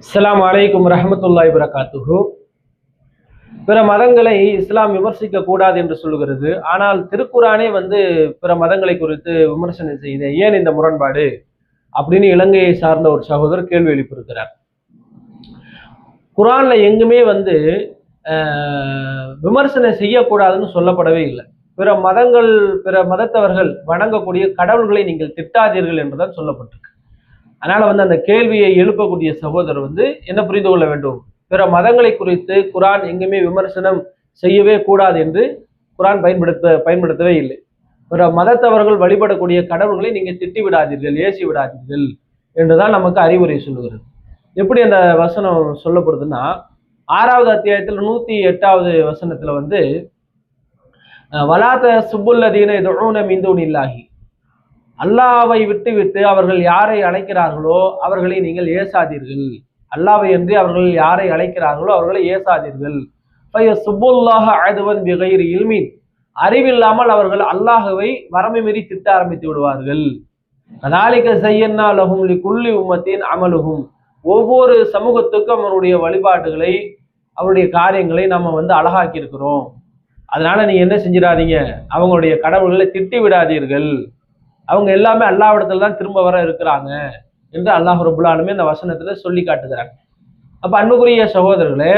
இஸ்லாம் அலைக்கும் ரஹமத்துல்லாஹி வரகாத்துஹு பிற மதங்களை இஸ்லாம் விமர்சிக்க கூடாது என்று சொல்லுகிறது. ஆனால் திருக்குரானே வந்து பிற மதங்களை குறித்து விமர்சனம் செய்த ஏன் இந்த முரண்பாடு? அப்படின்னு இலங்கையை சார்ந்த ஒரு சகோதரர் கேள்வி எழுப்பியிருக்கிறார். குரான்ல எங்குமே வந்து ஆஹ், விமர்சனம் செய்யக்கூடாதுன்னு சொல்லப்படவே இல்லை. பிற மதங்கள் பிற மதத்தவர்கள் வணங்கக்கூடிய கடவுள்களை நீங்கள் திட்டாதீர்கள் என்றுதான் சொல்லப்பட்டிருக்கு. அதனால வந்து அந்த கேள்வியை எழுப்பக்கூடிய சகோதரர் வந்து என்ன புரிந்து கொள்ள வேண்டும்? பிற மதங்களை குறித்து குரான் எங்குமே விமர்சனம் செய்யவே கூடாது என்று குரான் பயன்படுத்த பயன்படுத்தவே இல்லை. பிற மதத்தவர்கள் வழிபடக்கூடிய கடவுள்களை நீங்கள் திட்டி விடாதீர்கள் ஏசி விடாதீர்கள் என்றுதான் நமக்கு அறிவுரை சொல்லுகிறது. எப்படி அந்த வசனம் சொல்லப்படுதுன்னா ஆறாவது அத்தியாயத்தில் நூத்தி எட்டாவது வசனத்துல வந்து வலாத்த சுப்புல்லதீன இது இதுன மிந்தூன் இல்லாகி அல்லாவை விட்டு விட்டு அவர்கள் யாரை அழைக்கிறார்களோ அவர்களை நீங்கள் ஏசாதீர்கள். அல்லாவை என்று அவர்கள் யாரை அழைக்கிறார்களோ அவர்களை ஏசாதீர்கள். பைய சுப்புல்லாஹ அழுதுவன் பிகைர் இல்மின். அறிவில்லாமல் அவர்கள் அல்லாஹுவை வரமை மீறி திட்ட ஆரம்பித்து விடுவார்கள். கதாலிக்க செய்யன்னா லஹும் லி உம்மத்தின் அமலுகும். ஒவ்வொரு சமூகத்துக்கும் அவருடைய வழிபாடுகளை அவருடைய காரியங்களை நம்ம வந்து அழகாக்கி இருக்கிறோம் அதனால நீ என்ன செஞ்சிடாதீங்க? அவங்களுடைய கடவுள்களை திட்டி விடாதீர்கள். அவங்க எல்லாமே அல்லாவிடத்துல தான் திரும்ப வர இருக்கிறாங்க என்று அல்லாஹ் ரபுல்லாலுமே இந்த வசனத்துல சொல்லி காட்டுகிறாங்க. அப்ப அன்புக்குரிய சகோதரர்களே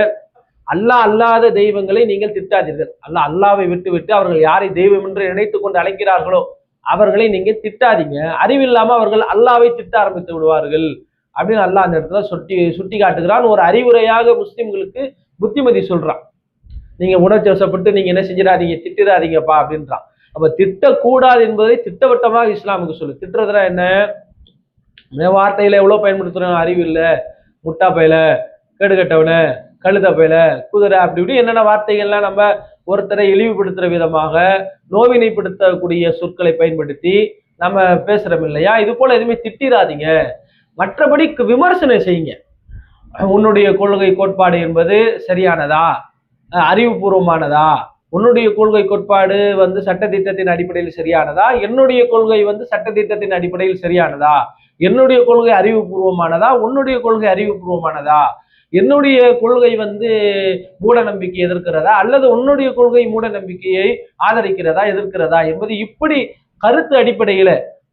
அல்லாஹ் அல்லாத தெய்வங்களை நீங்கள் திட்டாதீர்கள். அல்லாஹ் அல்லாவை விட்டு விட்டு அவர்கள் யாரை தெய்வம் என்று நினைத்து கொண்டு அழைக்கிறார்களோ அவர்களை நீங்க திட்டாதீங்க. அறிவில்லாம அவர்கள் அல்லாவை திட்ட ஆரம்பித்து விடுவார்கள் அப்படின்னு அல்லாஹ் அந்த இடத்துல சுட்டி சுட்டி காட்டுகிறான். ஒரு அறிவுரையாக முஸ்லிம்களுக்கு புத்திமதி சொல்றான். நீங்க உணர்ச்சி வசப்பட்டு நீங்க என்ன செஞ்சிடாதீங்க திட்டிடாதீங்கப்பா அப்படின்றான். அப்ப திட்டக்கூடாது என்பதை திட்டவட்டமாக இஸ்லாமுக்கு சொல்லு. திட்டுறதுனா என்ன? வார்த்தையில எவ்வளவு பயன்படுத்துறோம் அறிவு இல்லை. முட்டா பையில கேடுகட்டவன கழுத பையில குதிரை அப்படி இப்படி என்னென்ன வார்த்தைகள்லாம் நம்ம ஒருத்தரை இழிவுபடுத்துற விதமாக நோவினைப்படுத்தக்கூடிய சொற்களை பயன்படுத்தி நம்ம பேசுறோம் இல்லையா? இது போல எதுவுமே திட்டிராதீங்க. மற்றபடி விமர்சனம் செய்யுங்க. உன்னுடைய கொள்கை கோட்பாடு என்பது சரியானதா? அறிவுபூர்வமானதா? உன்னுடைய கொள்கை கோட்பாடு வந்து சட்டத்திட்டத்தின் அடிப்படையில் சரியானதா? என்னுடைய கொள்கை வந்து சட்டத்திட்டத்தின் அடிப்படையில் சரியானதா? என்னுடைய கொள்கை அறிவுபூர்வமானதா? உன்னுடைய கொள்கை அறிவுபூர்வமானதா? என்னுடைய கொள்கை வந்து மூட நம்பிக்கை எதிர்க்கிறதா? அல்லது உன்னுடைய கொள்கை மூட நம்பிக்கையை ஆதரிக்கிறதா எதிர்க்கிறதா என்பது இப்படி கருத்து அடிப்படையில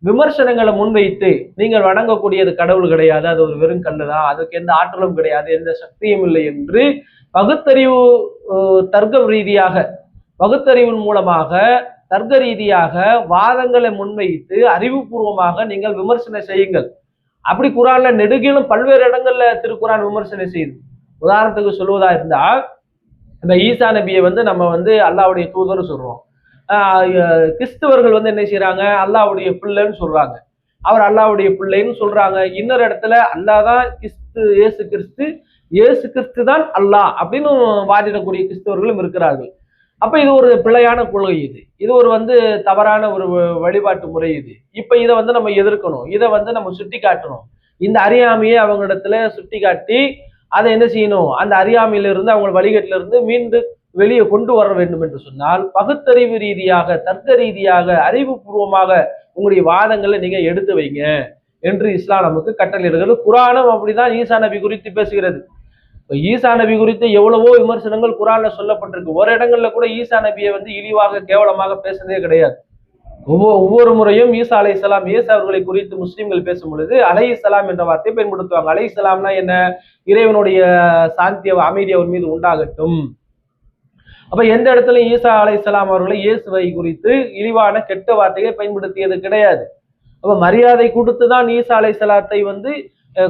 விமர்சனங்களை முன்வைத்து நீங்கள் வணங்கக்கூடியது கடவுள் கிடையாது அது ஒரு வெறும் கல்லு தான் அதுக்கு எந்த ஆற்றலும் கிடையாது எந்த சக்தியும் இல்லை என்று பகுத்தறிவு தர்க்க தர்க்கம் ரீதியாக பகுத்தறிவின் மூலமாக தர்க்க ரீதியாக வாதங்களை முன்வைத்து அறிவுபூர்வமாக நீங்கள் விமர்சனம் செய்யுங்கள். அப்படி குரான்ல நெடுகிலும் பல்வேறு இடங்கள்ல திருக்குரான் விமர்சனம் செய்யுது உதாரணத்துக்கு சொல்வதா இருந்தா இந்த ஈசா நபியை வந்து நம்ம வந்து அல்லாவுடைய தூதர் சொல்றோம். கிறிஸ்தவர்கள் வந்து என்ன செய்யறாங்க அல்லாவுடைய பிள்ளைன்னு சொல்றாங்க. அவர் அல்லாவுடைய பிள்ளைன்னு சொல்றாங்க. இன்னொரு இடத்துல அல்லாஹ் தான் கிறிஸ்து இயேசு கிறிஸ்து இயேசு கிறிஸ்து தான் அல்லாஹ் அப்படின்னு வாதிடக்கூடிய கிறிஸ்தவர்களும் இருக்கிறார்கள். அப்போ இது ஒரு பிழையான கொள்கை இது. இது ஒரு வந்து தவறான ஒரு வ- வழிபாட்டு முறை இது. இப்போ இதை வந்து நம்ம எதிர்க்கணும். இதை வந்து நம்ம சுட்டி காட்டணும் இந்த அறியாமையை அவங்களிடத்துல சுட்டி காட்டி அதை என்ன செய்யணும்? அந்த அறியாமையிலிருந்து அவங்க வழிகட்டிலிருந்து மீண்டும் வெளியே கொண்டு வர வேண்டும் என்று சொன்னால் பகுத்தறிவு ரீதியாக தர்க்க ரீதியாக அறிவுபூர்வமாக உங்களுடைய வாதங்களை நீங்க எடுத்து வைங்க. என்று இஸ்லாம் நமக்கு கட்டளையிடுகிறது. குரானும் அப்படிதான் ஈசா நபி குறித்து பேசுகிறது. ஈசா நபி குறித்து எவ்வளவோ விமர்சனங்கள் குரான்ல சொல்லப்பட்டிருக்கு. ஒரு இடங்கள்ல கூட ஈசா நபியை வந்து இழிவாக கேவலமாக பேசுனதே கிடையாது. ஒவ்வொரு ஒவ்வொரு முறையும் ஈசா அலை இஸ்லாம் ஈசா அவர்களை குறித்து முஸ்லீம்கள் பேசும் பொழுது அலை இஸ்லாம் என்ற வார்த்தையை பயன்படுத்துவாங்க. அலை இஸ்லாம்னா என்ன? இறைவனுடைய சாந்திய அமைதி அவர் மீது உண்டாகட்டும். அப்ப எந்த இடத்துல ஈசா அலைஹிஸ்ஸலாம் அவர்களை இயேசுவை குறித்து இழிவான கெட்ட வார்த்தையை பயன்படுத்தியது கிடையாது. அப்ப மரியாதை கொடுத்து தான் ஈசா அலைஹிஸ்ஸலாத்தை வந்து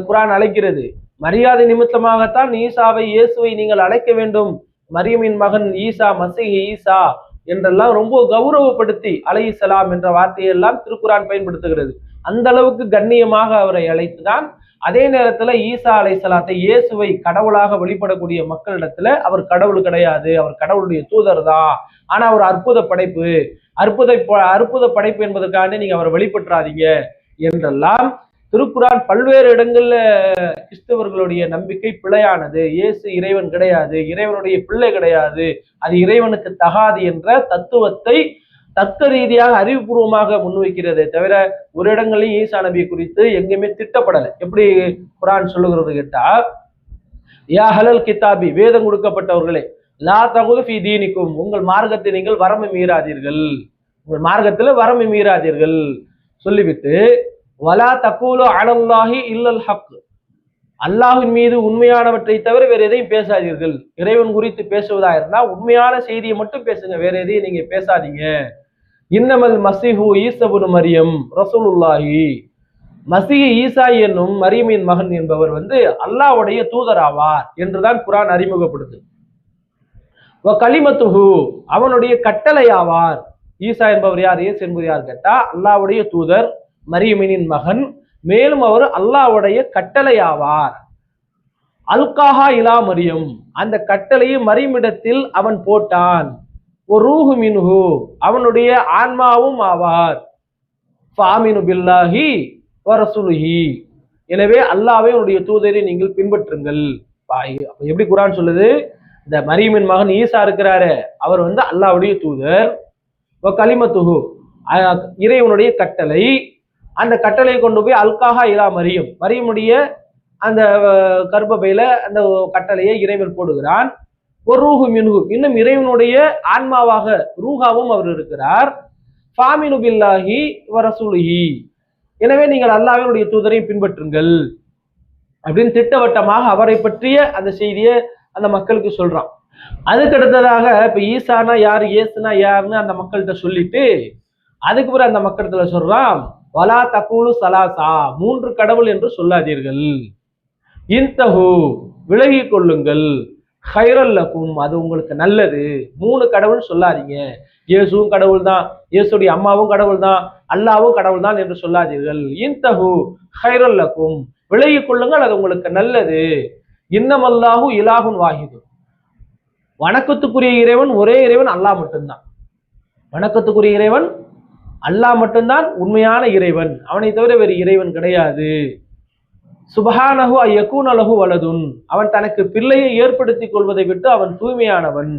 குரான் அழைக்கிறது. மரியாதை நிமித்தமாகத்தான் ஈசாவை இயேசுவை நீங்கள் அழைக்க வேண்டும். மரியமின் மகன் ஈசா மசீஹ் ஈசா என்றெல்லாம் ரொம்ப கௌரவப்படுத்தி அலைஹிஸ்ஸலாம் என்ற வார்த்தையெல்லாம் திருக்குரான் பயன்படுத்துகிறது. அந்த அளவுக்கு கண்ணியமாக அவரை அழைத்துதான் அதே நேரத்துல ஈசா அலைஹிஸ்ஸலாத்தை இயேசுவை கடவுளாக வழிபடக்கூடிய மக்களிடத்துல அவர் கடவுள் கிடையாது அவர் கடவுளுடைய தூதர் தான். ஆனா அவர் அற்புத படைப்பு அற்புத ப- அற்புத படைப்பு என்பதற்காண்டி நீங்க அவரை வெளிப்பற்றாதீங்க என்றெல்லாம் திருக்குரான் பல்வேறு இடங்கள்ல கிறிஸ்தவர்களுடைய நம்பிக்கை பிழையானது. இயேசு இறைவன் கிடையாது இறைவனுடைய பிள்ளை கிடையாது அது இறைவனுக்கு தகாது என்ற தத்துவத்தை தர்க்க ரீதியாக அறிவுபூர்வமாக முன்வைக்கிறதே தவிர ஒரு இடங்களையும் ஈசா நபி குறித்து எங்கேயுமே திட்டப்படலை. எப்படி குரான் சொல்லுகிறது கேட்டா யா ஹலல் கிதாபி வேதம் கொடுக்கப்பட்டவர்களே லா தகுது ஃபி தீனிக்கும் உங்கள் மார்க்கத்தை நீங்கள் வரம்பு மீறாதீர்கள். உங்கள் மார்க்கத்துல வரம்பு மீறாதீர்கள். சொல்லிவிட்டு வலா தக்கூலு அலல்லாஹி இல்லல் ஹக். அல்லாஹின் மீது உண்மையானவற்றை தவிர வேற எதையும் பேசாதீர்கள். இறைவன் குறித்து பேசுவதா இருந்தா உண்மையான செய்தியை மட்டும் பேசுங்க. வேற எதையும் நீங்க பேசாதீங்க. இன்னமல் மசிஹு ஈசபுன் மரியம் ரசூலுல்லாஹி. மசிஹ் ஈசா என்னும் மரியமின் மகன் என்பவர் வந்து அல்லாவுடைய தூதராவார் என்றுதான் குரான் அறிமுகப்படுது. வ கலிமத்துஹு அவனுடைய கட்டளையாவார். ஈசா என்பவர் யார்? ஏசு என்பவர் யார் கேட்டா அல்லாவுடைய தூதர். மரியமினின் மகன் மேலும் அவர் அல்லாஹ்வுடைய கட்டளையாவார். அல்காஹா இலா மரியம். அந்த கட்டளையை மரியமிடத்தில் அவன் போட்டான். ஒரு ரூஹு மின்ஹு அவனுடைய ஆன்மாவும் ஆவார். ஃபாமினு பில்லாஹி வரசுலுஹி எனவே அல்லாவே உன்னுடைய தூதரை நீங்கள் பின்பற்றுங்கள். பாய் எப்படி குரான் சொல்லுது? இந்த மரியமின் மகன் ஈசா இருக்கிறாரு அவர் வந்து அல்லாஹ்வுடைய தூதர். வ கலிமத்துஹு இறைவனுடைய கட்டளை. அந்த கட்டளையை கொண்டு போய் அல்காஹா இலா மரியும். மரியமுடைய அந்த கர்ப்பையில அந்த கட்டளையை இறைவன் போடுகிறான். ஒரு ரூஹு மின்ஹு. இன்னும் இறைவனுடைய ஆன்மாவாக ரூஹாவும் அவர் இருக்கிறார். ஃபாமினு பில்லாஹி வரசூலுஹி எனவே நீங்கள் அல்லாவினுடைய தூதரை பின்பற்றுங்கள். அப்படின்னு திட்டவட்டமாக அவரை பற்றிய அந்த செய்தியை அந்த மக்களுக்கு சொல்றான். அதுக்கு அடுத்ததாக இப்ப ஈசானா யார் ஏசுனா யாருன்னு அந்த மக்கள்கிட்ட சொல்லிட்டு அதுக்கு பிறகு அந்த மக்கள்கிட்ட சொல்றான். வலா தக்கூலு சலாசா மூன்று கடவுள் என்று சொல்லாதீர்கள். இன்தகு விலகி கொள்ளுங்கள். ஹைரல்லக்கும் அது உங்களுக்கு நல்லது. மூணு கடவுள் சொல்லாதீங்க. இயேசுவும் கடவுள் தான் இயேசுடைய அம்மாவும் கடவுள் தான் அல்லாவும் கடவுள் தான் என்று சொல்லாதீர்கள். இன்தகு ஹைரல்லக்கும் விலகி கொள்ளுங்கள் அது உங்களுக்கு நல்லது. இன்னமல்லாஹு இலாகுன் வாகிது வணக்கத்துக்குரிய இறைவன் ஒரே இறைவன் அல்லாஹ் மட்டும்தான். வணக்கத்துக்குரிய இறைவன் அல்லாஹ் மட்டும்தான் உண்மையான இறைவன். அவனை தவிர வேறு இறைவன் கிடையாது. சுபஹானஹு ஐயக்கூன் அலகு வலதுன். அவன் தனக்கு பிள்ளையை ஏற்படுத்திக் கொள்வதை விட்டு அவன் தூய்மையானவன்.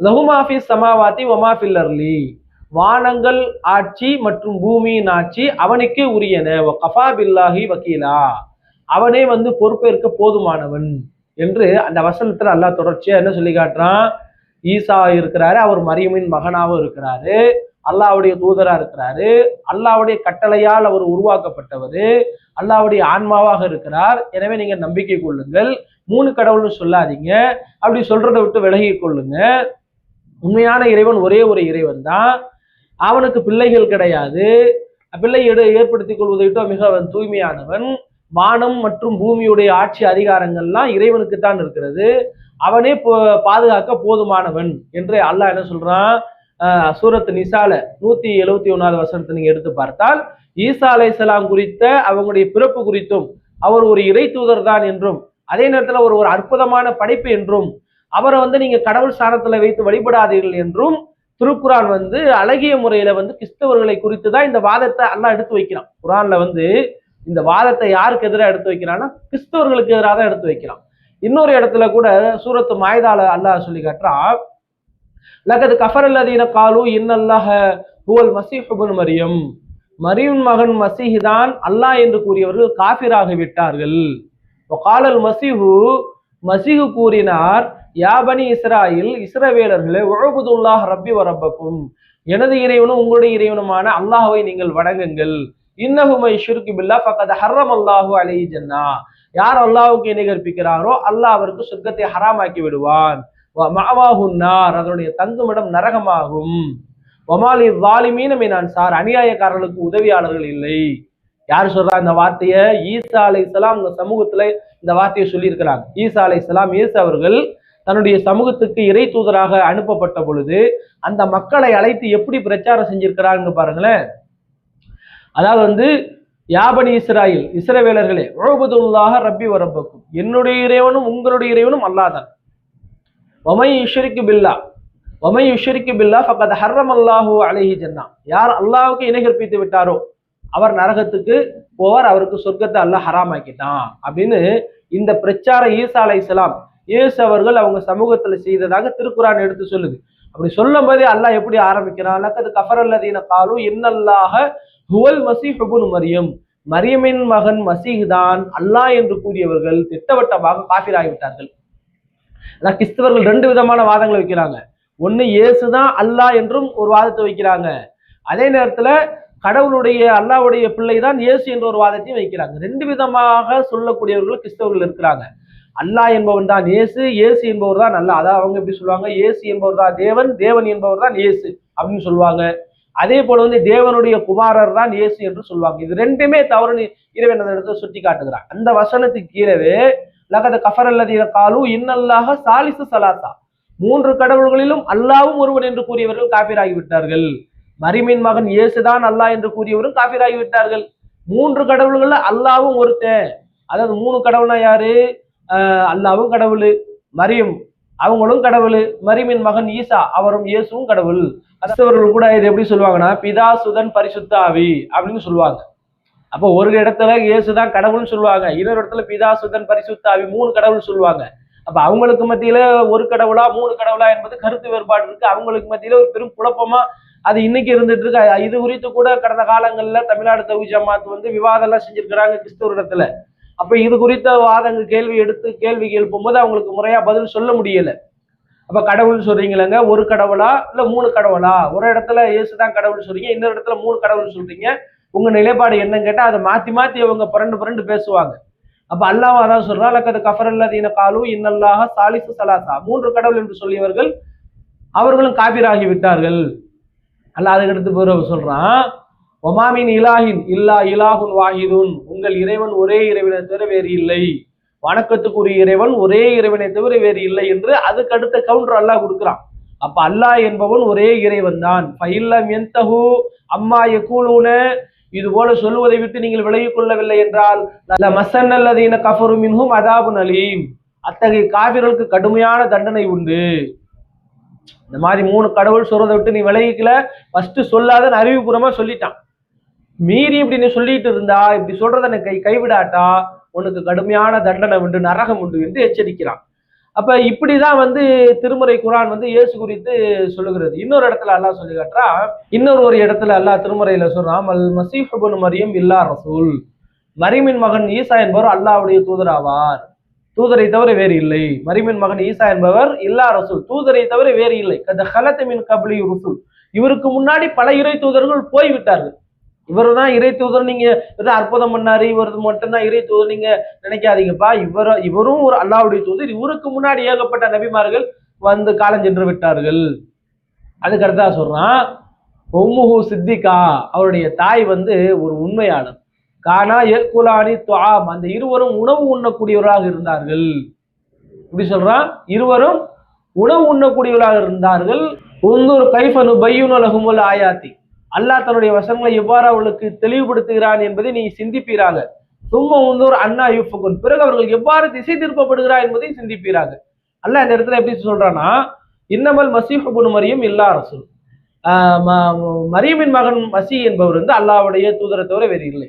லஹுமாஃபி சமாவாத்தி ஒமாஃபில் அர்லி. வானங்கள் ஆட்சி மற்றும் பூமியின் ஆட்சி அவனுக்கே உரியன. கஃபா பில்லாஹி வக்கீலா அவனே வந்து பொறுப்பேற்க போதுமானவன் என்று அந்த வசனத்தில் அல்லாஹ் தொடர்ச்சியா என்ன சொல்லி காட்டுறான்? ஈசா இருக்கிறாரு அவர் மரியமின் மகனாகவும் இருக்கிறாரு. அல்லாவுடைய தூதரா இருக்கிறாரு. அல்லாவுடைய கட்டளையால் அவர் உருவாக்கப்பட்டவர். அல்லாவுடைய ஆன்மாவாக இருக்கிறார். எனவே நீங்க நம்பிக்கை கொள்ளுங்கள். மூணு கடவுள்னு சொல்லாதீங்க. அப்படி சொல்றதை விட்டு விலகி கொள்ளுங்க. உண்மையான இறைவன் ஒரே ஒரு இறைவன் தான். அவனுக்கு பிள்ளைகள் கிடையாது. பிள்ளை ஏற்படுத்திக் கொள்வதை விட்டு மிக அவன் தூய்மையானவன். வானம் மற்றும் பூமியுடைய ஆட்சி அதிகாரங்கள்லாம் இறைவனுக்கு தான் இருக்கிறது. அவனே பாதுகாக்க போதுமானவன் என்று அல்லாஹ் என்ன சொல்றான்? சூரத் சூரத்து நிசால நூத்தி எழுவத்தி ஒன்னாவது வசனத்தை நீங்க எடுத்து பார்த்தால் ஈசா அலைசலாம் குறித்த அவங்களுடைய பிறப்பு குறித்தும் அவர் ஒரு இறை தூதர் தான் என்றும் அதே நேரத்துல ஒரு ஒரு அற்புதமான படைப்பு என்றும் அவரை வந்து நீங்க கடவுள் ஸ்தானத்துல வைத்து வழிபடாதீர்கள் என்றும் திருக்குரான் வந்து அழகிய முறையில வந்து கிறிஸ்தவர்களை குறித்து தான் இந்த வாதத்தை அல்லா எடுத்து வைக்கிறான். குரான்ல வந்து இந்த வாதத்தை யாருக்கு எதிராக எடுத்து வைக்கிறான்னா கிறிஸ்தவர்களுக்கு எதிராக தான் எடுத்து வைக்கிறான். இன்னொரு இடத்துல கூட சூரத்து மாயதால அல்லாஹ் சொல்லி காட்டுறான் லகது கஃபர் அல்லதீன காலு இன்னல்லாஹ ஹுவல் மசீஹ் மரியம். மரியின் மகன் மசீஹ் தான் அல்லாஹ் என்று கூறியவர்கள் காஃபிராகி விட்டார்கள். காலல் மசீஹு மசீஹு கூறினார் யாபனி இஸ்ராயில் இஸ்ரவேலர்களே உழபுதுல்லாஹ் ரப்பி வரப்பக்கும் எனது இறைவனும் உங்களுடைய இறைவனுமான அல்லாஹுவை நீங்கள் வணங்குங்கள். இன்னகுமை ஷிருக்கு பில்லா பக்கத்து ஹர்ரம் அல்லாஹு அலைஹி ஜன்னா. யார் அல்லாஹுக்கு இணை கற்பிக்கிறாரோ அல்லாஹ் அவருக்கு சொர்க்கத்தை ஹராமாக்கி விடுவான். மாவாகுன்னார் அதனுடைய தங்குமிடம் நரகமாகும். ஒமாலி வாலிமீன மீனான் சார். அநியாயக்காரர்களுக்கு உதவியாளர்கள் இல்லை. யார் சொல்றா இந்த வார்த்தையை? ஈசா அலை இஸ்லாம் உங்க சமூகத்துல இந்த வார்த்தையை சொல்லியிருக்கிறாங்க. ஈசா அலை இஸ்லாம் இயேசு அவர்கள் தன்னுடைய சமூகத்துக்கு இறை தூதராக அனுப்பப்பட்ட பொழுது அந்த மக்களை அழைத்து எப்படி பிரச்சாரம் செஞ்சிருக்கிறாங்க பாருங்களேன். அதாவது வந்து யாபனி இஸ்ராயில் இஸ்ரவேலர்களே உழபுதுல்லாக ரப்பி வரப்பக்கும் என்னுடைய இறைவனும் உங்களுடைய இறைவனும் அல்லாதான் ஒமை யுஷரிக்கு பில்லா ஒமை யுஷரிக்கு பில்லா ஃபக்கத் ஹர்ரம் அல்லாஹு அலைஹி ஜன்னா யார் அல்லாஹுக்கு இணை கற்பித்து விட்டாரோ அவர் நரகத்துக்கு போவார் அவருக்கு சொர்க்கத்தை அல்லாஹ் ஹராமாக்கிட்டான். அப்படின்னு இந்த பிரச்சார ஈசா அலை இஸ்லாம் இயேசு அவர்கள் அவங்க சமூகத்துல செய்ததாக திருக்குறான் எடுத்து சொல்லுது. அப்படி சொல்லும் போதே அல்லாஹ் எப்படி ஆரம்பிக்கிறான்? லக்கது கஃபர் அல்லதீன காலு இன்னல்லாக ஹுவல் மசி இப்னு மரியம். மரியமின் மகன் மசீஹ் தான் அல்லாஹ் என்று கூறியவர்கள் திட்டவட்டமாக காபிராகிவிட்டார்கள். அதான் கிறிஸ்தவர்கள் ரெண்டு விதமான வாதங்களை வைக்கிறாங்க. ஒன்று இயேசு தான் அல்லாஹ் என்றும் ஒரு வாதத்தை வைக்கிறாங்க. அதே நேரத்தில் கடவுளுடைய அல்லாவுடைய பிள்ளை தான் இயேசு என்ற ஒரு வாதத்தையும் வைக்கிறாங்க. ரெண்டு விதமாக சொல்லக்கூடியவர்கள் கிறிஸ்தவர்கள் இருக்கிறாங்க. அல்லாஹ் என்பவன் தான் இயேசு இயேசு என்பவர் தான் அல்லா. அதான் அவங்க எப்படி சொல்லுவாங்க? இயேசு என்பவர் தான் தேவன் தேவன் என்பவர் தான் இயேசு அப்படின்னு சொல்லுவாங்க. அதே போல வந்து தேவனுடைய குமாரர் தான் இயேசு என்று சொல்லுவாங்க. இது ரெண்டுமே தவறு இறைவன் அந்த இடத்துல சுட்டி காட்டுகிறான் அந்த வசனத்துக்கு கீழவே லகத கஃபர் அல்லதீன காலு இன்னல்லாக சாலிசு சலாசா. மூன்று கடவுள்களிலும் அல்லாவும் ஒருவன் என்று கூறியவர்கள் காபிராகிவிட்டார்கள். மரிமின் மகன் இயேசுதான் அல்லாஹ் என்று கூறியவரும் காபிராகிவிட்டார்கள். மூன்று கடவுள்கள்ல அல்லாவும் ஒருத்தன். அதாவது மூணு கடவுள்னா யாரு? அல்லாவும் கடவுள் மரியம் அவங்களும் கடவுள் மரிமின் மகன் ஈசா அவரும் இயேசுவும் கடவுள். கிறிஸ்தவர்கள் கூட இது எப்படி சொல்லுவாங்கன்னா பிதா சுதன் பரிசுத்தாவி அப்படின்னு சொல்லுவாங்க. அப்போ ஒரு இடத்துல இயேசுதான் கடவுள்னு சொல்லுவாங்க. இன்னொரு இடத்துல பிதா சுதன் பரிசுத்தாவி மூணு கடவுள் சொல்லுவாங்க. அப்ப அவங்களுக்கு மத்தியில ஒரு கடவுளா மூணு கடவுளா என்பது கருத்து வேறுபாடு இருக்கு. அவங்களுக்கு மத்தியில ஒரு பெரும் குழப்பமா அது இன்னைக்கு இருந்துட்டு இருக்கு. இது குறித்து கூட கடந்த காலங்கள்ல தமிழ்நாடு தொகுதி ஜமாத் வந்து விவாதம் எல்லாம் செஞ்சிருக்கிறாங்க கிறிஸ்தவரிடத்துல அப்ப இது குறித்த வாதங்கள் கேள்வி எடுத்து கேள்வி எழுப்பும்போது அவங்களுக்கு முறையா பதில் சொல்ல முடியல. அப்ப கடவுள் சொல்றீங்களங்க ஒரு கடவுளா இல்ல மூணு கடவுளா? ஒரு இடத்துல இயேசுதான் கடவுள் சொல்றீங்க இன்னொரு இடத்துல மூணு கடவுள் சொல்றீங்க. உங்க நிலைப்பாடு என்னன்னு கேட்டால் அதை மாத்தி மாத்தி அவங்க புரண்டு புரண்டு பேசுவாங்க. அப்ப அல்லாஹ் அதான் சொல்றான் லக்கது கஃபரல்லதீன காலு இன்னல்லாக சாலிசு சலாசா. மூன்று கடவுள் என்று சொல்லியவர்கள் அவர்களும் காபிராகி விட்டார்கள். அல்ல அதுக்கடுத்து பிறகு சொல்றான் ஒமாமின் இலாஹின் இல்லா இலாஹுன் வாஹிதுன். உங்கள் இறைவன் ஒரே இறைவனை தவிர வேறு இல்லை. வணக்கத்துக்குரிய இறைவன் ஒரே இறைவனை தவிர வேறு இல்லை என்று அதுக்கு அடுத்த கவுண்டர் அல்லாஹ் கொடுக்குறான். அப்ப அல்லாஹ் என்பவன் ஒரே இறைவன் தான் ஃபைல்லம் என்தஹு அம்மா யகூலூன இது போல சொல்லுவதை விட்டு நீங்கள் விலகிக் கொள்ளவில்லை என்றால் ல மசன்னல்லதீன கஃபரு மின்ஹும் அதாபுன் அலீம். அத்தகைய காவிர்களுக்கு கடுமையான தண்டனை உண்டு. இந்த மாதிரி மூணு கடவுள் சொல்றதை விட்டு நீ விலகிக்கல. ஃபர்ஸ்ட் சொல்லாத அறிவுபூர்வமா சொல்லிட்டான். மீறி இப்படி நீ சொல்லிட்டு இருந்தா இப்படி சொல்றத கை கைவிடாட்டா? உனக்கு கடுமையான தண்டனை உண்டு நரகம் உண்டு என்று எச்சரிக்கிறான். அப்ப இப்படிதான் வந்து திருமுறை குரான் வந்து இயேசு குறித்து சொல்லுகிறது. இன்னொரு இடத்துல அல்லாஹ் சொல்லி காட்டுறான் இன்னொரு ஒரு இடத்துல அல்லாஹ் திருமுறையில சொல்றான் அல் மசீஃபுன் மரியம் இல்லா ரசூல். மரிமின் மகன் ஈசா என்பவர் அல்லாஹ்வுடைய தூதராவார் தூதரை தவிர வேறு இல்லை. மரிமின் மகன் ஈசா என்பவர் இல்லா ரசூல். தூதரை தவிர வேறு இல்லை. கத ஹலத்து மின் கபிலி ருசூல். இவருக்கு முன்னாடி பல இறை தூதர்கள் போய்விட்டார்கள். இவர் தான் இறை தூதர். நீங்க ஏதோ அற்புதம் பண்ணாரு இவர் மட்டும்தான் இறை தூதர். நீங்க நினைக்காதீங்கப்பா. இவர் இவரும் ஒரு அல்லாவுடைய தூதர். இவருக்கு முன்னாடி ஏகப்பட்ட நபிமார்கள் வந்து காலம் சென்று விட்டார்கள். அதுக்கு அடுத்தா சொல்றான் ஒம்முஹு சித்திகா. அவருடைய தாய் வந்து ஒரு உண்மையாளர். கானா எக்குலானி துவாம் அந்த இருவரும் உணவு உண்ணக்கூடியவராக இருந்தார்கள். இப்படி சொல்றான் இருவரும் உணவு உண்ணக்கூடியவராக இருந்தார்கள். உந்தூர் கைஃபனு பையுன லகுமுல் ஆயாத்தி. அல்லாஹ் தன்னுடைய வசனங்களை எவ்வாறு அவளுக்கு தெளிவுபடுத்துகிறான் என்பதை நீ சிந்திப்பீராங்க. சும்மா உந்தூர் அண்ணா யூஃபகுன். பிறகு அவர்கள் எவ்வாறு திசை திருப்பப்படுகிறார் என்பதை சிந்திப்பீராங்க. அல்லாஹ் இந்த இடத்துல எப்படி சொல்றான்னா இன்னமல் மசீஹுபுன் மரியம் இல்லா ரசூல். ஆஹ் மரியமின் மகன் மசி என்பவர் வந்து அல்லாஹ்வுடைய தூதரை தவிர வேறு இல்லை.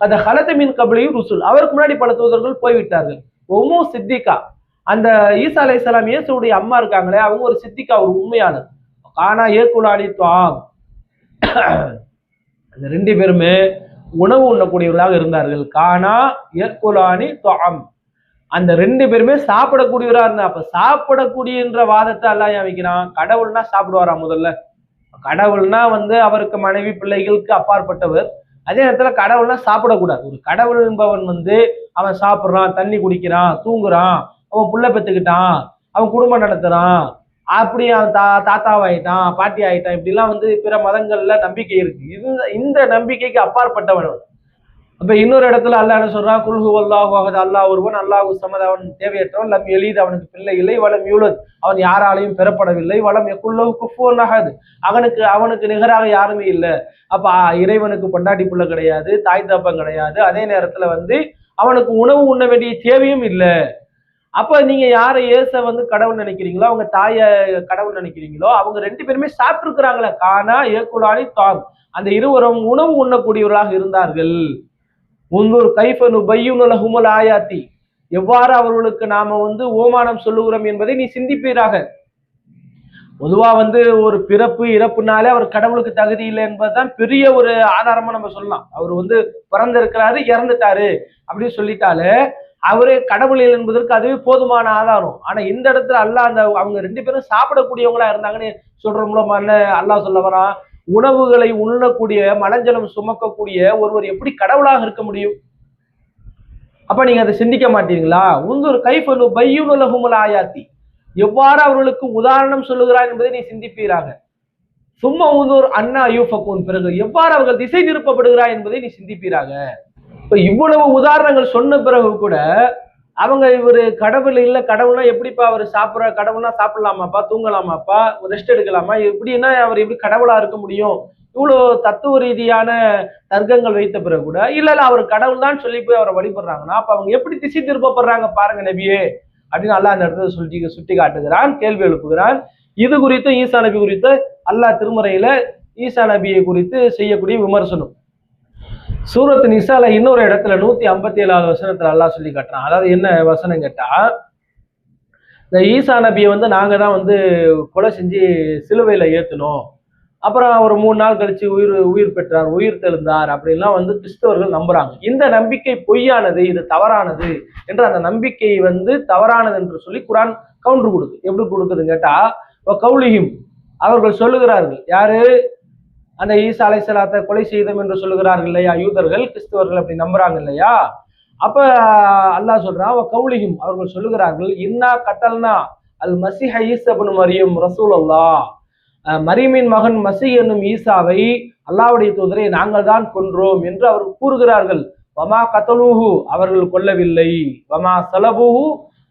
அந்த ஹலத்த மின் கபலியும் ருசுல். அவருக்கு முன்னாடி பல தூதர்கள் போய்விட்டார்கள். ஒமு சித்திகா. அந்த ஈசா அலைஹிஸ்ஸலாம் இயேசுடைய அம்மா இருக்காங்களே அவங்க ஒரு சித்திகா ஒரு உண்மையாளர். கானா ஏக்குலானி துவாம் அந்த ரெண்டு பேருமே உணவு உண்ணக்கூடியவர்களாக இருந்தார்கள். கானா ஏக்குலானி துவாம் அந்த ரெண்டு பேருமே சாப்பிடக்கூடியவராக இருந்தா அப்ப சாப்பிடக்கூடியன்ற வாதத்தை எல்லாம் ஏன் வைக்கிறான்? கடவுள்னா சாப்பிடுவாரா முதல்ல? கடவுள்னா வந்து அவருக்கு மனைவி பிள்ளைகளுக்கு அப்பாற்பட்டவர். அதே நேரத்துல கடவுள்னா சாப்பிடக்கூடாது. ஒரு கடவுள் என்பவன் வந்து அவன் சாப்பிட்றான் தண்ணி குடிக்கிறான் தூங்குறான் அவன் புள்ள பெத்துக்கிட்டான் அவன் குடும்பம் நடத்துறான் அப்படி அவன் தா தாத்தாவாயிட்டான் பாட்டி ஆயிட்டான் இப்படிலாம் வந்து பிற மதங்கள்ல நம்பிக்கை இருக்கு. இந்த இந்த நம்பிக்கைக்கு அப்பாற்பட்டவன் அப்ப இன்னொரு இடத்துல அல்லா என்ன சொல்றான்? குல்ஹு அல்லாஹு அகது அல்லாஹ் ஒருவன் அல்லாஹு சமது அவன் தேவையற்றவன். லம் எளிது அவனுக்கு பிள்ளை இல்லை. வளம் யூலத் அவன் யாராலையும் பெறப்படவில்லை. வளம் எக்குள்ளவு குஃபுவன் ஆகாது அவனுக்கு அவனுக்கு நிகராக யாருமே இல்லை. அப்ப இறைவனுக்கு பொண்டாட்டி பிள்ளை கிடையாது தாய் தப்பம் கிடையாது. அதே நேரத்துல வந்து அவனுக்கு உணவு உண்ண வேண்டிய தேவையும் இல்லை. அப்ப நீங்க யாரை ஏச வந்து கடவுள் நினைக்கிறீங்களோ அவங்க தாய கடவுள் நினைக்கிறீங்களோ அவங்க ரெண்டு பேருமே சாப்பிட்டுருக்கிறாங்களே. காணா கானா ஏக்குலானி தாங் அந்த இருவரும் உணவு உண்ணக்கூடியவர்களாக இருந்தார்கள். முன்னூர் கைஃபனு பையுனுல ஹுமல் ஆயாத்தி. எவ்வாறு அவர்களுக்கு நாம வந்து ஓமானம் சொல்லுகிறோம் என்பதை நீ சிந்திப்பீராக. பொதுவா வந்து ஒரு பிறப்பு இறப்புனாலே அவர் கடவுளுக்கு தகுதி இல்லை என்பதுதான் பெரிய ஒரு ஆதாரமா நம்ம சொல்லலாம். அவர் வந்து பிறந்திருக்கிறாரு இறந்துட்டாரு அப்படின்னு சொல்லிட்டாலே அவரு கடவுள் என்பதற்கு அதுவே போதுமான ஆதாரம். ஆனா இந்த இடத்துல அல்லாஹ் அந்த அவங்க ரெண்டு பேரும் சாப்பிடக்கூடியவங்களா இருந்தாங்கன்னு சொல்ற மூலமா என்ன அல்லாஹ் சொல்ல வரான் உணவுகளை உண்ணக்கூடிய மலஞ்சலம் சுமக்கக்கூடிய ஒருவர் எப்படி கடவுளாக இருக்க முடியும்? அப்ப நீங்க அதை சிந்திக்க மாட்டீங்களா உந்தூர் கைஃபனு பையுனுலகுமுல் ஆயாத்தி. எவ்வாறு அவர்களுக்கு உதாரணம் சொல்லுகிறார் என்பதை நீ சிந்திப்பீராங்க சும்மா உந்தூர் அண்ணா யூஃபக்கூன். பிறகு எவ்வாறு அவர்கள் திசை திருப்பப்படுகிறார் என்பதை நீ சிந்திப்பீராங்க இப்ப இவ்வளவு உதாரணங்கள் சொன்ன பிறகு கூட அவங்க இவரு கடவுள் இல்ல கடவுள்னா எப்படிப்பா அவர் சாப்பிடுற கடவுள்னா சாப்பிடலாமாப்பா தூங்கலாமாப்பா ரெஸ்ட் எடுக்கலாமா எப்படின்னா அவர் எப்படி கடவுளா இருக்க முடியும்? இவ்வளோ தத்துவ ரீதியான தர்க்கங்கள் வைத்த பிறகு கூட இல்லை இல்லை அவர் கடவுள் தான் சொல்லி போய் அவரை வழிபடுறாங்கன்னா அப்போ அவங்க எப்படி திசை திருப்பப்படுறாங்க பாருங்க நபியே அப்படின்னு அல்லாஹ் அந்த இடத்துல சுட்டி சுட்டி காட்டுகிறான் கேள்வி எழுப்புகிறான். இது குறித்து ஈசா நபி குறித்து அல்லாஹ் திருமறையில ஈசா நபியை குறித்து செய்யக்கூடிய விமர்சனம். சூரத் நிசால இன்னொரு இடத்துல நூத்தி ஐம்பத்தி ஏழாவது வசனத்துல அல்லா சொல்லி காட்டுறான். அதாவது என்ன வசனம் கேட்டா இந்த ஈசா நபியை வந்து நாங்க தான் வந்து கொலை செஞ்சு சிலுவையில ஏத்தணும் அப்புறம் அவர் மூணு நாள் கழிச்சு உயிர் உயிர் பெற்றார் உயிர் தெழுந்தார் அப்படின்லாம் வந்து கிறிஸ்தவர்கள் நம்புறாங்க. இந்த நம்பிக்கை பொய்யானது இது தவறானது என்று அந்த நம்பிக்கை வந்து தவறானது என்று சொல்லி குரான் கவுண்டர் கொடுக்கு எப்படி கொடுக்குதுன்னு கேட்டா கவுலியும் அவர்கள் சொல்லுகிறார்கள். யாரு? அந்த ஈசா அலைசலாத்தை கொலை செய்தோம் என்று சொல்லுகிறார்கள் இல்லையா? யூதர்கள் கிறிஸ்துவர்கள் அப்படி நம்புறாங்க இல்லையா? அப்ப அல்லாஹ் சொல்றான் அவ அவர்கள் சொல்லுகிறார்கள் இன்னா கத்தல்னா அல் மசிஹ ஈசபனு மரியம் ரசூல் அல்லாஹ் மரியமின் மகன் மசி என்னும் ஈசாவை அல்லாவுடைய தூதரை நாங்கள் தான் கொன்றோம் என்று அவர்கள் கூறுகிறார்கள். வமா கத்தலூஹு அவர்கள் கொல்லவில்லை. வமா சலபூஹு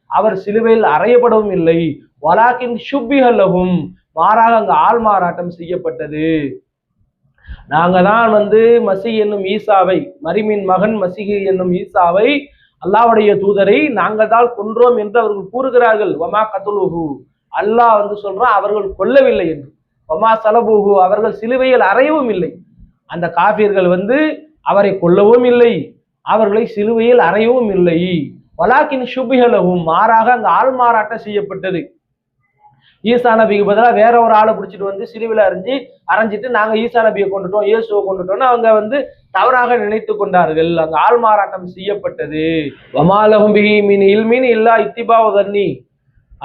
அவர் சிலுவையில் அறையப்படவும் இல்லை. வலாக்கின் ஷுப்பிஹல்லகும் மாறாக அங்கு ஆள் மாறாட்டம் செய்யப்பட்டது. நாங்க தான் வந்து மசி என்னும் ஈசாவை மரிமின் மகன் மசிஹி என்னும் ஈசாவை அல்லாவுடைய தூதரை நாங்கள் தான் கொன்றோம் என்று அவர்கள் கூறுகிறார்கள். வமா கத்துலுஹு அல்லாஹ் வந்து சொல்றான் அவர்கள் கொல்லவில்லை என்று. வமா சலபுகு அவர்கள் சிலுவையில் அறையவும் இல்லை. அந்த காபியர்கள் வந்து அவரை கொல்லவும் இல்லை. அவர்களை சிலுவையில் அறையவும் இல்லை. வலாக்கின் சுபிகளவும் மாறாக அங்கு ஆள் மாறாட்டம் செய்யப்பட்டது. ஈசா நபிக்கு பதிலாக வேற ஒரு ஆளை பிடிச்சிட்டு வந்து சிலுவையில் அறிஞ்சு அரைஞ்சிட்டு நாங்கள் ஈசா நபியை கொண்டுட்டோம் இயேசுவை கொண்டுட்டோம்னு அவங்க வந்து தவறாக நினைத்து கொண்டார்கள். அங்கே ஆள் மாறாட்டம் செய்யப்பட்டது. வமாலகும் பிஹி மீன் இல்மீன் இல்லா இத்திபாவதன்னி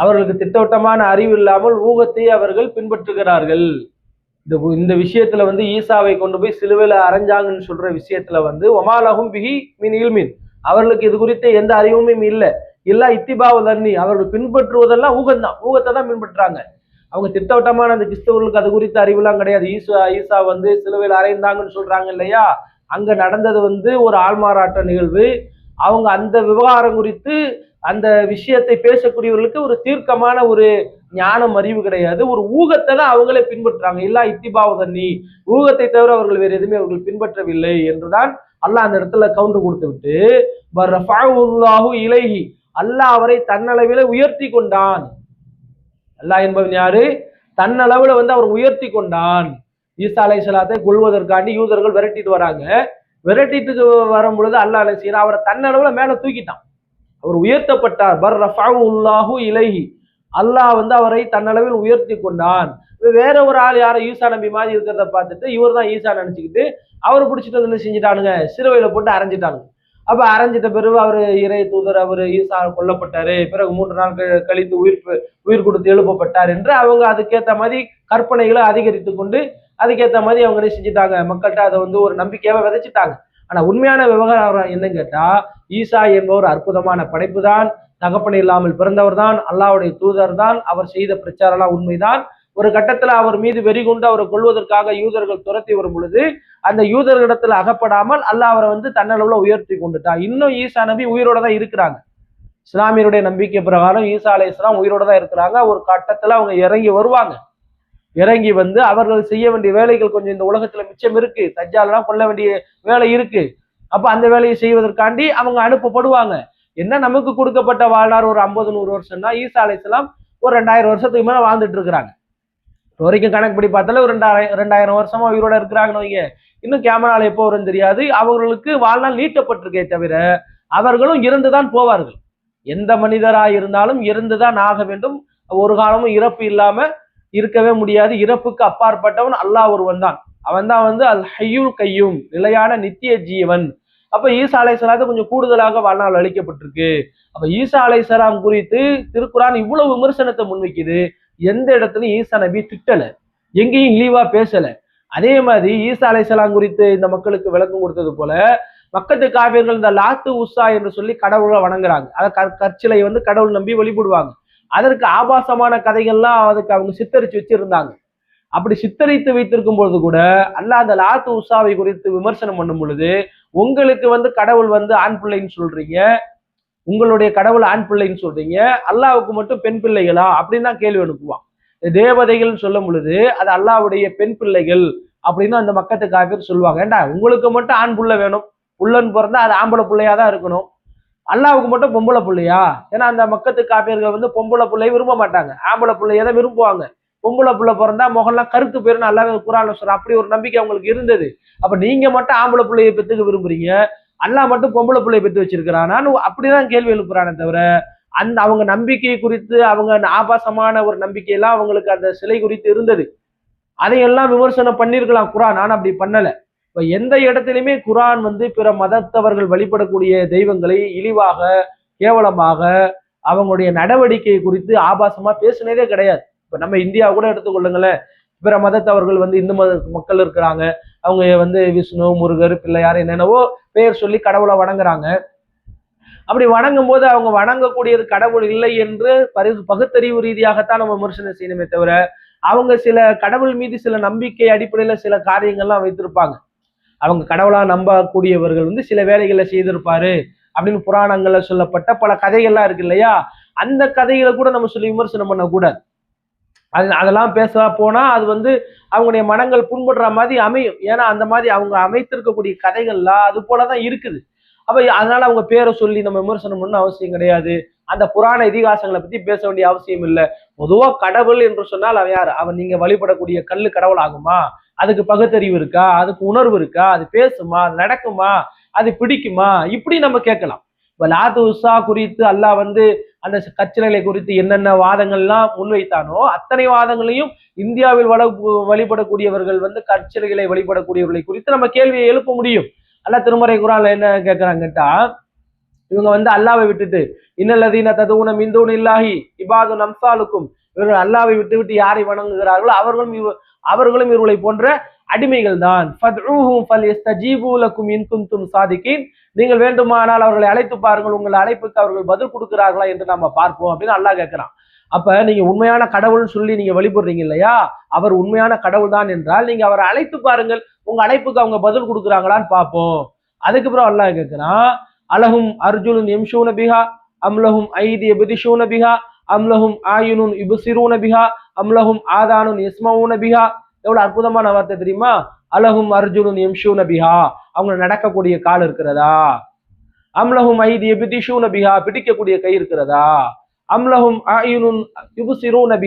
அவர்களுக்கு திட்டவட்டமான அறிவு இல்லாமல் ஊகத்தை அவர்கள் பின்பற்றுகிறார்கள். இந்த இந்த விஷயத்துல வந்து ஈசாவை கொண்டு போய் சிலுவையில அரைஞ்சாங்கன்னு சொல்ற விஷயத்துல வந்து ஒமாலகும் பிஹி மீன் இல்மீன். அவர்களுக்கு இது குறித்த எந்த அறிவுமே இல்லை. இல்ல இத்திபாவு தண்ணி அவர்கள் பின்பற்றுவதெல்லாம் ஊகம்தான் ஊகத்தை தான் பின்பற்றுறாங்க. அவங்க திட்டவட்டமான அந்த கிறிஸ்தவர்களுக்கு அது குறித்த அறிவுலாம் கிடையாது. ஈசா ஈசா வந்து சிலுவையில் அறைந்தாங்கன்னு சொல்றாங்க இல்லையா? அங்க நடந்தது வந்து ஒரு ஆள்மாறாட்ட நிகழ்வு. அவங்க அந்த விவகாரம் குறித்து அந்த விஷயத்தை பேசக்கூடியவர்களுக்கு ஒரு தீர்க்கமான ஒரு ஞானம் அறிவு கிடையாது. ஒரு ஊகத்தை தான் அவங்களே பின்பற்றுறாங்க. இல்லா இத்திபாவதன்னி தண்ணி ஊகத்தை தவிர அவர்கள் வேறு எதுவுமே அவர்கள் பின்பற்றவில்லை என்றுதான் அல்லாஹ் அந்த இடத்துல கவுண்டர் கொடுத்து விட்டு இலகி அல்லாஹ் அவரை தன்னளவில உயர்த்தி கொண்டான். அல்லாஹ் என்பவன் யாரு? தன்னளவுல வந்து அவர் உயர்த்தி கொண்டான். ஈசா அலை சலாத்தை கொள்வதற்காண்டி யூதர்கள் விரட்டிட்டு வராங்க. விரட்டிட்டு வரும் பொழுது அல்லாஹ் அலை சீரா அவரை தன்னளவுல மேல தூக்கிட்டான். அவர் உயர்த்தப்பட்டார். பர் ரஃபாஹு இலகி அல்லாஹ் வந்து அவரை தன்னளவில் உயர்த்தி கொண்டான். வேற ஒரு ஆள் யாரும் ஈசா நம்பி மாதிரி இருக்கிறத பார்த்துட்டு இவர் தான் ஈசா நினைச்சுக்கிட்டு அவர் பிடிச்சிட்டு வந்து என்ன செஞ்சுட்டானுங்க? சிறுவையில போட்டு அரைஞ்சிட்டானுங்க. அப்ப அரைஞ்சிட்ட பிறகு அவர் இறை தூதர் அவர் ஈசா கொல்லப்பட்டாரு. பிறகு மூன்று நாள் கழித்து உயிர் உயிர் கொடுத்து எழுப்பப்பட்டார் என்று அவங்க அதுக்கேற்ற மாதிரி கற்பனைகளை அதிகரித்து கொண்டு அதுக்கேத்த மாதிரி அவங்க என்ன செஞ்சுட்டாங்க? மக்கள்கிட்ட அதை வந்து ஒரு நம்பிக்கையாவே விதைச்சிட்டாங்க. ஆனா உண்மையான விவகாரம் என்னன்னு கேட்டா ஈசா என்பவர் அற்புதமான படைப்பு தான் தகப்பனை இல்லாமல் பிறந்தவர் தான் அல்லாவுடைய தூதர் தான் அவர் செய்த பிரச்சாரம்லாம் உண்மைதான். ஒரு கட்டத்துல அவர் மீது வெறி கொண்டு அவரை கொள்வதற்காக யூதர்கள் துரத்தி வரும் பொழுது அந்த யூதர்களிடத்துல அகப்படாமல் அல்லாஹ் அவரை வந்து தன்னளவுல உயர்த்தி கொண்டுட்டான். இன்னும் ஈசா நபி உயிரோட தான் இருக்கிறாங்க. இஸ்லாமியருடைய நம்பிக்கை பிரகாரம் ஈசா அலை இஸ்லாம் உயிரோட தான் இருக்கிறாங்க. ஒரு கட்டத்துல அவங்க இறங்கி வருவாங்க. இறங்கி வந்து அவர்கள் செய்ய வேண்டிய வேலைகள் கொஞ்சம் இந்த உலகத்துல மிச்சம் இருக்கு. தஜ்ஜாலெல்லாம் கொள்ள வேண்டிய வேலை இருக்கு. அப்ப அந்த வேலையை செய்வதற்காண்டி அவங்க அனுப்பப்படுவாங்க. என்ன நமக்கு கொடுக்கப்பட்ட வாழ்நாள் ஒரு ஐம்பது நூறு வருஷம்னா ஈசா அலைசலாம் ஒரு ரெண்டாயிரம் வருஷத்துக்கு மேல வாழ்ந்துட்டு இருக்கிறாங்க. இப்போ வரைக்கும் கணக்குப்படி பார்த்தாலே ஒரு ரெண்டாயிரம் ரெண்டாயிரம் வருஷமா உயிரோட இருக்கிறாங்கன்னு வைங்க. இன்னும் கேமரால எப்போ வரும்னு தெரியாது. அவர்களுக்கு வாழ்நாள் நீட்டப்பட்டிருக்கே தவிர அவர்களும் இருந்துதான் போவார்கள். எந்த மனிதராக இருந்தாலும் இருந்துதான் ஆக வேண்டும். ஒரு காலமும் இறப்பு இல்லாம இருக்கவே முடியாது. இறப்புக்கு அப்பாற்பட்டவன் அல்லாஹ் ஒருவன் தான். அவன் தான் வந்து அல் ஹையுல் கையும் நிலையான நித்திய ஜீவன். அப்ப ஈசா அலைசலாத்து கொஞ்சம் கூடுதலாக வாழ்நாள் அளிக்கப்பட்டிருக்கு. அப்ப ஈசா அலைசலாம் குறித்து திருக்குறான் இவ்வளவு விமர்சனத்தை முன்வைக்குது. எந்த இடத்துலையும் ஈசா நபி திட்டல எங்கேயும் இழிவா பேசல. அதே மாதிரி ஈசா அலைசலாம் குறித்து இந்த மக்களுக்கு விளக்கம் கொடுத்தது போல மக்கத்து காவியர்கள் இந்த லாத்து உஷா என்று சொல்லி கடவுளை வணங்குறாங்க. அதை க- கற்சிலை வந்து கடவுள் நம்பி வழிபடுவாங்க. அதற்கு ஆபாசமான கதைகள்லாம் அதுக்கு அவங்க சித்தரிச்சு வச்சிருந்தாங்க. அப்படி சித்தரித்து வைத்திருக்கும் பொழுது கூட அல்லா அந்த லாத்து உஷாவை குறித்து விமர்சனம் பண்ணும் பொழுது உங்களுக்கு வந்து கடவுள் வந்து ஆண் பிள்ளைன்னு சொல்றீங்க உங்களுடைய கடவுள் ஆண் பிள்ளைன்னு சொல்றீங்க. அல்லாவுக்கு மட்டும் பெண் பிள்ளைகளா? அப்படின்னு தான் கேள்வி அனுப்புவான் தேவதைகள்னு சொல்லும் பொழுது அது அல்லாவுடைய பெண் பிள்ளைகள் அப்படின்னு அந்த மக்கத்து காப்பீர் சொல்லுவாங்க. ஏண்டா உங்களுக்கு மட்டும் ஆண் புள்ள வேணும். புள்ளன்னு பிறந்தா அது ஆம்பளை பிள்ளையா தான் இருக்கணும். அல்லாவுக்கு மட்டும் பொம்பளை பிள்ளையா? ஏன்னா அந்த மக்கத்து காப்பியர்கள் வந்து பொம்பளை பிள்ளைய விரும்ப மாட்டாங்க. ஆம்பளை பிள்ளைய தான் விரும்புவாங்க. பொம்பளை பிள்ளை பிறந்தா முகம்லாம் கருத்து போயிரும். அல்லாவே குரான்ல சொல்ற அப்படி ஒரு நம்பிக்கை அவங்களுக்கு இருந்தது. அப்ப நீங்க மட்டும் ஆம்பளை பிள்ளைய பெத்துக்க விரும்புறீங்க. அல்லாஹ் மட்டும் பொம்பளை பிள்ளைய பெற்று வச்சிருக்கிறானான்னு அப்படிதான் கேள்வி எழுப்புறானே தவிர அந்த அவங்க நம்பிக்கை குறித்து அவங்க ஆபாசமான ஒரு நம்பிக்கையெல்லாம் அவங்களுக்கு அந்த சிலை குறித்து இருந்தது. அதையெல்லாம் விமர்சனம் பண்ணியிருக்கலாம் குரான் ஆனா அப்படி பண்ணல. இப்ப எந்த இடத்திலுமே குரான் வந்து பிற மதத்தவர்கள் வழிபடக்கூடிய தெய்வங்களை இழிவாக கேவலமாக அவங்களுடைய நடவடிக்கை குறித்து ஆபாசமா பேசினதே கிடையாது. இப்ப நம்ம இந்தியா கூட எடுத்துக்கொள்ளுங்களேன். பிற மதத்தவர்கள் வந்து இந்து மத மக்கள் இருக்கிறாங்க. அவங்க வந்து விஷ்ணு முருகர் பிள்ளையார் என்னென்னவோ பெயர் சொல்லி கடவுளை வணங்குறாங்க. அப்படி வணங்கும் போது அவங்க வணங்கக்கூடியது கடவுள் இல்லை என்று பரி பகுத்தறிவு ரீதியாகத்தான் நம்ம விமர்சனம் செய்யணுமே தவிர அவங்க சில கடவுள் மீது சில நம்பிக்கை அடிப்படையில சில காரியங்கள்லாம் வைத்திருப்பாங்க. அவங்க கடவுளா நம்பக்கூடியவர்கள் வந்து சில வேலைகளை செய்திருப்பாரு அப்படின்னு புராணங்கள்ல சொல்லப்பட்ட பல கதைகள்லாம் இருக்கு இல்லையா? அந்த கதைகளை கூட நம்ம சொல்லி விமர்சனம் பண்ணக்கூடாது. அது அதெல்லாம் பேச போனால் அது வந்து அவங்களுடைய மனங்கள் புண்படுற மாதிரி அமையும். ஏன்னா அந்த மாதிரி அவங்க அமைத்திருக்கக்கூடிய கதைகள்லாம் அது போலதான் இருக்குது. அப்போ அதனால அவங்க பேரை சொல்லி நம்ம விமர்சனம் பண்ண அவசியம் கிடையாது. அந்த புராண இதிகாசங்களை பற்றி பேச வேண்டிய அவசியம் இல்லை. பொதுவாக கடவுள் என்று சொன்னால் அவன் யார்? அவன் நீங்கள் வழிபடக்கூடிய கல் கடவுள் ஆகுமா? அதுக்கு பகுத்தறிவு இருக்கா? அதுக்கு உணர்வு இருக்கா? அது பேசுமா? அது நடக்குமா? அது பிடிக்குமா? இப்படி நம்ம கேட்கலாம். லாத்து உஷா குறித்து அல்லாஹ் வந்து அந்த கச்சிலைகளை குறித்து என்னென்ன வாதங்கள்லாம் முன்வைத்தானோ அத்தனை வாதங்களையும் இந்தியாவில் வள வழிபடக்கூடியவர்கள் வந்து கற்சிலைகளை வழிபடக்கூடியவர்களை குறித்து நம்ம கேள்வியை எழுப்ப முடியும். அல்லா திருமறை குரான்ல என்ன கேட்கறாங்கட்டா இவங்க வந்து அல்லாவை விட்டுட்டு இன்னல்லதீன ததுவுன மிந்தூன் இல்லாஹி இபாது நம்சாலுக்கும் இவர்கள் அல்லாவை விட்டு விட்டு யாரை வணங்குகிறார்களோ அவர்களும் இவ அவர்களும் இவர்களை போன்ற அடிமைகள் தான் சாதிக்கின் நீங்கள் வேண்டுமானால் அவர்களை அழைத்து பாருங்கள் உங்கள் அழைப்புக்கு அவர்கள் பதில் கொடுக்கிறார்களா என்று நம்ம பார்ப்போம் அப்படின்னு அல்லாஹ் கேட்கிறான். அப்ப நீங்க உண்மையான கடவுள்னு சொல்லி நீங்க வழிபடுறீங்க இல்லையா? அவர் உண்மையான கடவுள் தான் என்றால் நீங்க அவரை அழைத்து பாருங்கள் உங்க அழைப்புக்கு அவங்க பதில் கொடுக்குறாங்களான்னு பார்ப்போம். அதுக்கப்புறம் அல்லாஹ் கேட்கிறான் அலஹும் அர்ஜுனன் எம்ஷூன பிஹா அம்லஹும் ஐதி எபிதிஷூன பிஹா அம்லஹும் ஆயுனுன் இபுசிரூன பிஹா அம்லஹும் ஆதானுன் இஸ்மவுன பிஹா. எவ்வளவு அற்புதமான வார்த்தை தெரியுமா? அலஹும் அர்ஜுனுன் எம்ஷூ நபிஹா அவங்க நடக்கக்கூடிய கால் இருக்கிறதா? அம்லஹும் ஐதி எபிதிஷூன நபிஹா பிடிக்கக்கூடிய கை இருக்கிறதா? அம்லஹும் ஆயுனுன் இபுசிரூன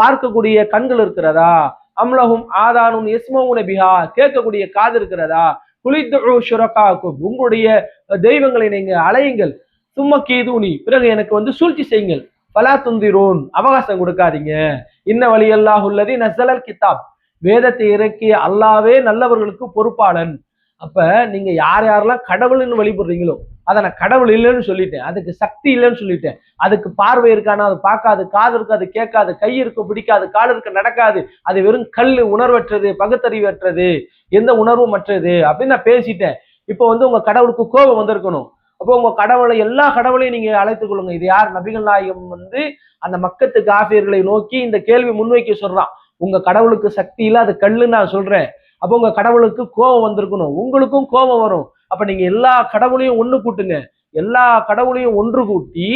பார்க்கக்கூடிய கண்கள் இருக்கிறதா? அம்லஹும் ஆதானுன் இஸ்மவுன நபிஹா கேட்கக்கூடிய காது இருக்கிறதா? குளித்து ஷுரக்காக்கும் உங்களுடைய தெய்வங்களை நீங்க அலையுங்கள். சும்மா கீதூனி பிறகு எனக்கு வந்து சூழ்ச்சி செய்யுங்கள். பலா துந்திரோன். அவகாசம் கொடுக்காதீங்க. இன்ன வழியெல்லாம் உள்ளது நசலல் கிதாப் வேதத்தை இறக்கிய அல்லாவே நல்லவர்களுக்கு பொறுப்பாளன். அப்ப நீங்க யார் யாரெல்லாம் கடவுள்னு வழிபடுறீங்களோ அதை நான் கடவுள் இல்லைன்னு சொல்லிட்டேன். அதுக்கு சக்தி இல்லைன்னு சொல்லிட்டேன். அதுக்கு பார்வை இருக்கானா அது பார்க்காது. காது இருக்காது கேட்காது. கை இருக்கும் பிடிக்காது. கால் இருக்க நடக்காது. அது வெறும் கல் உணர்வற்றது பகுத்தறிவற்றது எந்த உணர்வும் மற்றது அப்படின்னு நான் பேசிட்டேன். இப்போ வந்து உங்க கடவுளுக்கு கோபம் வந்திருக்கணும். அப்போ உங்க கடவுளை எல்லா கடவுளையும் நீங்க அழைத்துக் கொள்ளுங்க. இது யார்? நபிகள் நாயகம் வந்து அந்த மக்கத்து காஃபியர்களை நோக்கி இந்த கேள்வி முன்வைக்க சொல்றான். உங்க கடவுளுக்கு சக்தி இல்லை அது கல்லுன்னு நான் சொல்றேன். அப்போ உங்க கடவுளுக்கு கோபம் வந்திருக்கணும். உங்களுக்கும் கோபம் வரும். அப்ப நீங்க எல்லா கடவுளையும் ஒண்ணு கூட்டுங்க. எல்லா கடவுளையும் ஒன்று கூட்டி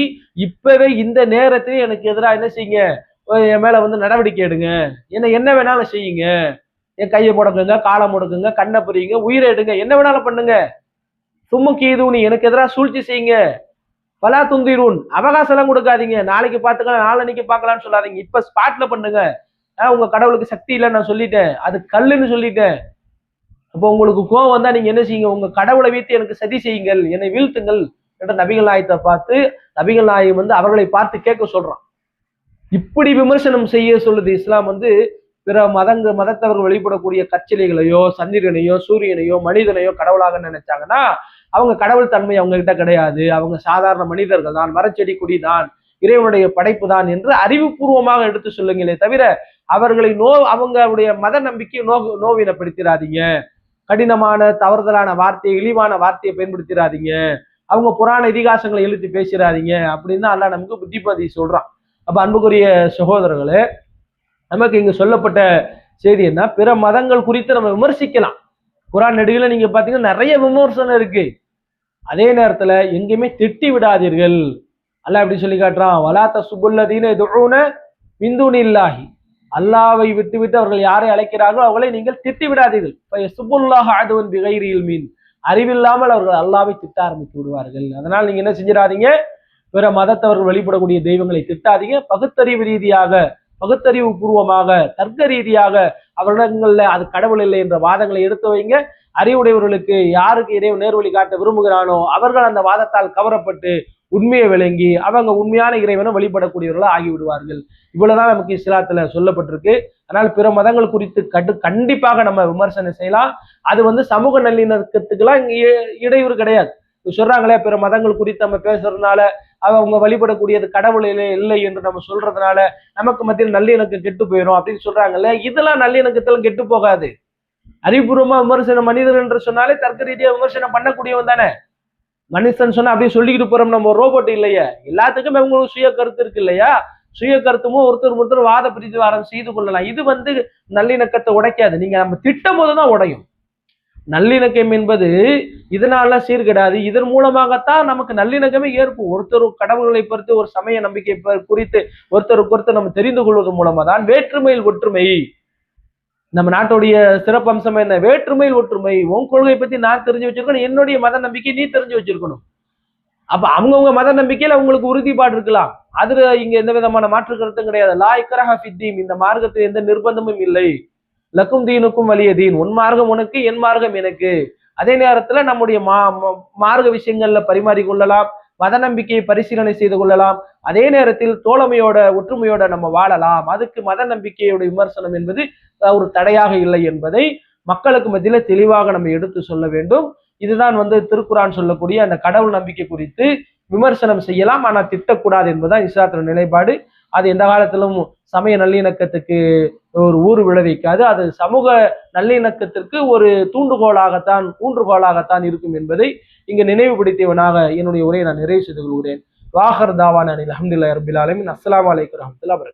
இப்பவே இந்த நேரத்திலே எனக்கு எதிராக என்ன செய்யுங்க? என் மேல வந்து நடவடிக்கை எடுங்க. என்ன என்ன வேணாலும் செய்யுங்க. என் கையை முடக்குங்க காலை முடக்குங்க கண்ணை புரியுங்க உயிரை எடுங்க. என்ன வேணாலும் பண்ணுங்க. இது உனி எனக்கு எதிராக சூழ்ச்சி செய்யுங்க. பலா துந்திரூன். அவகாசம் எல்லாம் கொடுக்காதீங்க. நாளைக்கு பார்த்துக்கலாம் நாளன்னைக்கு பார்க்கலாம்னு சொல்லாதீங்க. இப்ப ஸ்பாட்ல பண்ணுங்க. உங்க கடவுளுக்கு சக்தி இல்லைன்னு நான் சொல்லிட்டேன். அது கல்லுன்னு சொல்லிட்டேன். அப்போ உங்களுக்கு கோவம் வந்தா நீங்க என்ன செய்யுங்க? உங்க கடவுளை வைத்து எனக்கு சதி செய்யுங்கள். என்னை வீழ்த்துங்கள் என்ற நபிகள் நாயத்தை பார்த்து நபிகள் நாயம் வந்து அவர்களை பார்த்து கேட்க சொல்றான். இப்படி விமர்சனம் செய்ய சொல்லுது இஸ்லாம் வந்து பிற மதங்க மதத்தவர்கள் வெளிப்படக்கூடிய கச்சிலைகளையோ சந்திரனையோ சூரியனையோ மனிதனையோ கடவுளாக நினைச்சாங்கன்னா அவங்க கடவுள் தன்மை அவங்க கிட்ட கிடையாது. அவங்க சாதாரண மனிதர்கள் தான். மரச்செடி கொடி தான். இறைவனுடைய படைப்பு தான் என்று அறிவுபூர்வமாக எடுத்து சொல்லுங்களே தவிர அவர்களை நோ அவங்களுடைய மத நம்பிக்கையை நோ நோவினப்படுத்திடாதீங்க கடினமான தவறுதலான வார்த்தையை இழிவான வார்த்தையை பயன்படுத்திடாதீங்க அவங்க புராண இதிகாசங்களை எழுத்து பேசிடாதீங்க அப்படின்னு தான் நமக்கு புத்திபதி சொல்றான். அப்ப அன்புக்குரிய சகோதரர்களே நமக்கு இங்கு சொல்லப்பட்ட செய்தி என்ன? பிற மதங்கள் குறித்து நம்ம விமர்சிக்கலாம். குரான் நெடுகில நீங்க பாத்தீங்கன்னா நிறைய விமர்சனம் இருக்கு. அதே நேரத்துல எங்கேயுமே திட்டி விடாதீர்கள். அல்ல எப்படி சொல்லி காட்டுறான்? வலாத்த சுபுல்லதீன துஊன மிந்துன் இல்லாஹி அல்லாவை விட்டு விட்டு அவர்கள் யாரை அழைக்கிறார்களோ அவர்களை நீங்கள் திட்டி விடாதீர்கள் சுபுல்லாஹ் ஆதுவன் பிகைரியில் மீன் அறிவில்லாமல் அவர்கள் அல்லாவை திட்ட ஆரம்பித்து விடுவார்கள். அதனால் நீங்க என்ன செஞ்சிடாதீங்க? பிற மதத்தவர்கள் வழிபடக்கூடிய தெய்வங்களை திட்டாதீங்க. பகுத்தறிவு ரீதியாக பகுத்தறிவு பூர்வமாக தர்க்க ரீதியாக அவரிடங்கள்ல அது கடவுள் இல்லை என்ற வாதங்களை எடுத்து வைங்க. அறிவுடையவர்களுக்கு யாருக்கு இடையே நேர்வழி காட்ட விரும்புகிறானோ அவர்கள் அந்த வாதத்தால் கவரப்பட்டு உண்மையை விளங்கி அவங்க உண்மையான இறைவனை வழிபடக்கூடியவர்களாக ஆகிவிடுவார்கள். இவ்வளவுதான் நமக்கு இஸ்லாத்துல சொல்லப்பட்டிருக்கு. அதனால் பிற மதங்கள் குறித்து கட்டு கண்டிப்பாக நம்ம விமர்சனம் செய்யலாம். அது வந்து சமூக நல்லிணக்கத்துக்கெல்லாம் இ- இடையூறு கிடையாது. சொல்றாங்களே பிற மதங்கள் குறித்து நம்ம பேசுறதுனால அவங்க வழிபடக்கூடியது கடவுள் இல்லை என்று நம்ம சொல்றதுனால நமக்கு மத்தியில் நல்லிணக்கம் கெட்டு போயிடும் அப்படின்னு சொல்றாங்கல்ல இதெல்லாம் நல்லிணக்கத்துல கெட்டு போகாது. அறிவுபூர்வமா விமர்சனம் மனிதர் என்று சொன்னாலே தர்க்க ரீதியா விமர்சனம் பண்ணக்கூடியவன் தானே. மனுஷன் சொன்னா அப்படியே சொல்லிக்கிட்டு போறோம். நம்ம ரோபோட் இல்லையா. எல்லாத்துக்கும் அவங்களுக்கு சுய கருத்து இருக்கு இல்லையா? சுய கருத்துமும் ஒருத்தர் ஒருத்தர் வாத பிரதிவாரம் செய்து கொள்ளலாம். இது வந்து நல்லிணக்கத்தை உடைக்காது. நீங்க நம்ம திட்டம் போதுதான் உடையும். நல்லிணக்கம் என்பது இதனால சீர்கிடாது. இதன் மூலமாகத்தான் நமக்கு நல்லிணக்கமே ஏற்படும் ஒருத்தர் கடவுள்களை பொறுத்து ஒரு சமய நம்பிக்கை குறித்து ஒருத்தருக்கு ஒருத்தர் நம்ம தெரிந்து கொள்வது மூலமா தான் வேற்றுமையில் ஒற்றுமை. நம்ம நாட்டுடைய சிறப்பம்சம் என்ன? வேற்றுமையில் ஒற்றுமை. உன் கொள்கை பத்தி நான் தெரிஞ்சு வச்சிருக்கணும். என்னுடைய மத நம்பிக்கை நீ தெரிஞ்சு வச்சிருக்கணும். அப்ப அவங்கவுங்க மத நம்பிக்கையில அவங்களுக்கு உறுதிப்பாடு இருக்கலாம். அதுல இங்க எந்த விதமான மாற்று கருத்தும் கிடையாது. லா இக்கரஹ பித்தீம் இந்த மார்க்கத்தில் எந்த நிர்பந்தமும் இல்லை. லக்கும் தீனுக்கும் வலிய தீன். உன் மார்க்கம் உனக்கு என் மார்க்கம் எனக்கு. அதே நேரத்துல நம்முடைய மா ம- மார்க்க விஷயங்கள்ல பரிமாறிக்கொள்ளலாம். மத நம்பிக்கையை பரிசீலனை செய்து கொள்ளலாம். அதே நேரத்தில் தோழமையோட ஒற்றுமையோட நம்ம வாழலாம். அதுக்கு மத நம்பிக்கையோட விமர்சனம் என்பது ஒரு தடையாக இல்லை என்பதை மக்களுக்கு மத்தியில தெளிவாக நம்ம எடுத்து சொல்ல வேண்டும். இதுதான் வந்து திருக்குறான் சொல்லக்கூடிய அந்த கடவுள் நம்பிக்கை குறித்து விமர்சனம் செய்யலாம். ஆனால் திட்டக்கூடாது என்பதுதான் இஸ்லாத்தின் நிலைப்பாடு. அது எந்த காலத்திலும் சமய நல்லிணக்கத்துக்கு ஒரு ஊறு விளைவிக்காது. அது சமூக நல்லிணக்கத்திற்கு ஒரு தூண்டுகோலாகத்தான் ஊன்றுகோலாகத்தான் இருக்கும் என்பதை இங்கு நினைவுபடுத்தியவனாக என்னுடைய உரையை நான் நிறைவு செய்து கொள்கிறேன். வாஹர் தாவான அனில் அஹமதுல்லா ரபில் அலமின் அஸ்லாம் அலைக்கும் வரஹ்மத்துல்லாஹி வபரகாத்துஹு.